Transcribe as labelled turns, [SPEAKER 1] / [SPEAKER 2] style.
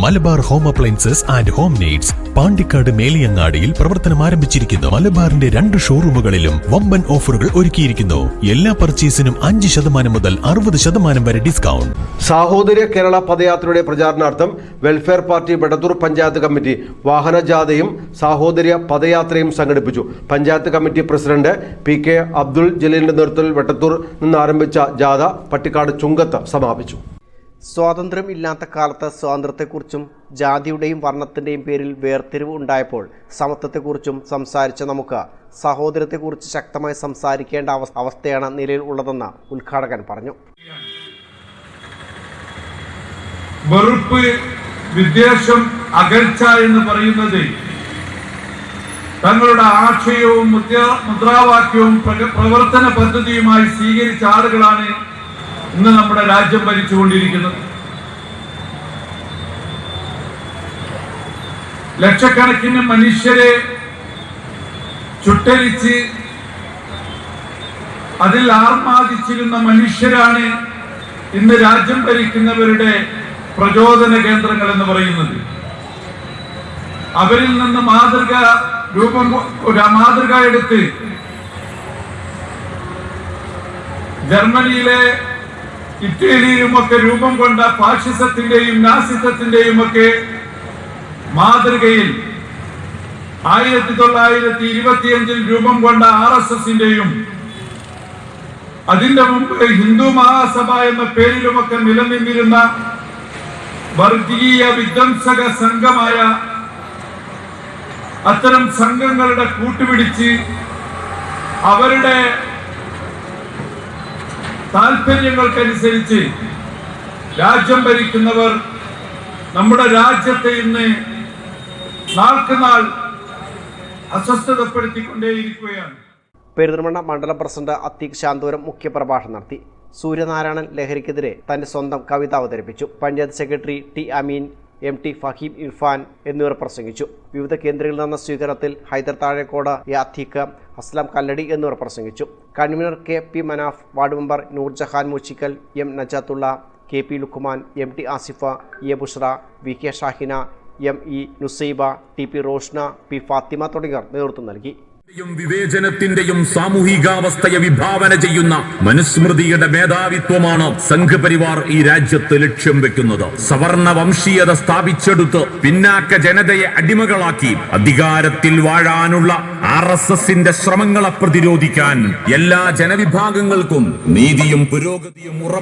[SPEAKER 1] Malabar home appliances and home needs Pandikkad മേലിയങ്ങാടിയിൽ പ്രവർത്തനം ആരംഭിച്ചിരിക്കുന്നു. മലബാറിന്റെ രണ്ട് ഷോറൂമുകളിലും വമ്പൻ ഓഫറുകൾ ഒരുക്കിയിരിക്കുന്നു. എല്ലാ പർച്ചേസിനും അഞ്ച് ശതമാനം മുതൽ അറുപത് ശതമാനം വരെ ഡിസ്കൗണ്ട്.
[SPEAKER 2] സാഹോദര്യ കേരള പദയാത്രയുടെ പ്രചാരണാർത്ഥം welfare party Vettathur panchayat committee വാഹനജാഥയും സാഹോദര്യ പദയാത്രയും സംഘടിപ്പിച്ചു. Panchayat committee president P K Abdul ജലീലിന്റെ നേതൃത്വത്തിൽ വെട്ടത്തൂർ നിന്ന് ആരംഭിച്ച ജാഥ പട്ടിക്കാട് ചുങ്കത്ത് സമാപിച്ചു.
[SPEAKER 3] സ്വാതന്ത്ര്യം ഇല്ലാത്ത കാലത്ത് സ്വാതന്ത്ര്യത്തെക്കുറിച്ചും ജാതിയുടെയും വർണത്തിന്റെയും പേരിൽ വേർതിരിവ് ഉണ്ടായപ്പോൾ സമത്വത്തെക്കുറിച്ചും സംസാരിച്ച നമുക്ക് സഹോദരത്തെക്കുറിച്ച് ശക്തമായി സംസാരിക്കേണ്ട അവ അവസ്ഥയാണ് നിലയിൽ ഉള്ളതെന്ന് ഉദ്ഘാടകൻ പറഞ്ഞു.
[SPEAKER 4] വെറുപ്പ് വിദ്വേഷം അകൽച്ച എന്ന് പറയുന്നത് തങ്ങളുടെ ആശയവും മുദ്ര- മുദ്രാവാക്യവും പ്രവർത്തന പദ്ധതിയുമായി സ്വീകരിച്ച ആളുകളാണ് ഇന്ന് നമ്മുടെ രാജ്യം ഭരിച്ചുകൊണ്ടിരിക്കുന്നത് ലക്ഷക്കണക്കിന് മനുഷ്യരെ ചുട്ടരിച്ച് അതിൽ ആർമാദിച്ചിരുന്ന മനുഷ്യരാണ് ഇന്ന് രാജ്യം ഭരിക്കുന്നവരുടെ പ്രചോദന കേന്ദ്രങ്ങൾ എന്ന് പറയുന്നത്. അവരിൽ നിന്ന് മാതൃക രൂപം മാതൃക എടുത്ത് ജർമ്മനിയിലെ ഇറ്റലിയിലുമൊക്കെ രൂപം കൊണ്ട ഫാഷിസത്തിന്റെയും നാസിസത്തിന്റെയും ഒക്കെ മാതൃകയിൽ ആയിരത്തി തൊള്ളായിരത്തി ഇരുപത്തിയഞ്ചിൽ രൂപം കൊണ്ട ആർ എസ് എസിന്റെയും അതിന്റെ മുമ്പ് ഹിന്ദു മഹാസഭ എന്ന പേരിലുമൊക്കെ നിലനിന്നിരുന്ന വർഗീയ വിധ്വംസക സംഘമായ അത്തരം സംഘങ്ങളുടെ കൂട്ടുപിടിച്ച് അവരുടെ താല്പര്യങ്ങൾക്കനുസരിച്ച് രാജ്യം ഭരിക്കുന്നവർ നമ്മുടെ രാജ്യത്തെ ഇന്ന് നാൾക്കുനാൾ അസ്വസ്ഥതപ്പെടുത്തിക്കൊണ്ടേയിരിക്കുകയാണ്.
[SPEAKER 3] പെരുന്തൽമണ്ണ മണ്ഡലം പ്രസിഡന്റ് അത്തീഖ് ശാന്തൂരം മുഖ്യപ്രഭാഷണം നടത്തി. സൂര്യനാരായണൻ ലഹരിക്കെതിരെ തന്റെ സ്വന്തം കവിത അവതരിപ്പിച്ചു. Panchayat secretary T Ameen M T Faheem Irfan എന്നിവർ പ്രസംഗിച്ചു. വിവിധ കേന്ദ്രങ്ങളിൽ നടന്ന സ്വീകരണത്തിൽ ഹൈദർ താഴേക്കോട് യാത്തിക്ക അസ്ലാം കല്ലടി എന്നിവർ പ്രസംഗിച്ചു. Convener K P Manaf ward member Noorjahan Muchikkal M Najathulla K P Lukkuman M T Asifa A Bushra V K Shahina M E Nusaiba T P Roshna P Fathima തുടങ്ങിയവർ നേതൃത്വം നൽകി.
[SPEAKER 5] വിവേചനത്തിന്റെയും സാമൂഹികാവസ്ഥയെ വിഭാവന ചെയ്യുന്ന മനുസ്മൃതിയുടെ മേധാവിത്വമാണ് സംഘപരിവാർ ഈ രാജ്യത്ത് ലക്ഷ്യം വെക്കുന്നത്. സവർണ വംശീയത സ്ഥാപിച്ചെടുത്ത് പിന്നാക്ക ജനതയെ അടിമകളാക്കി അധികാരത്തിൽ വാഴാനുള്ള ആർ എസ് എസിന്റെ ശ്രമങ്ങളെ പ്രതിരോധിക്കാൻ എല്ലാ ജനവിഭാഗങ്ങൾക്കും നീതിയും പുരോഗതിയും ഉറപ്പ്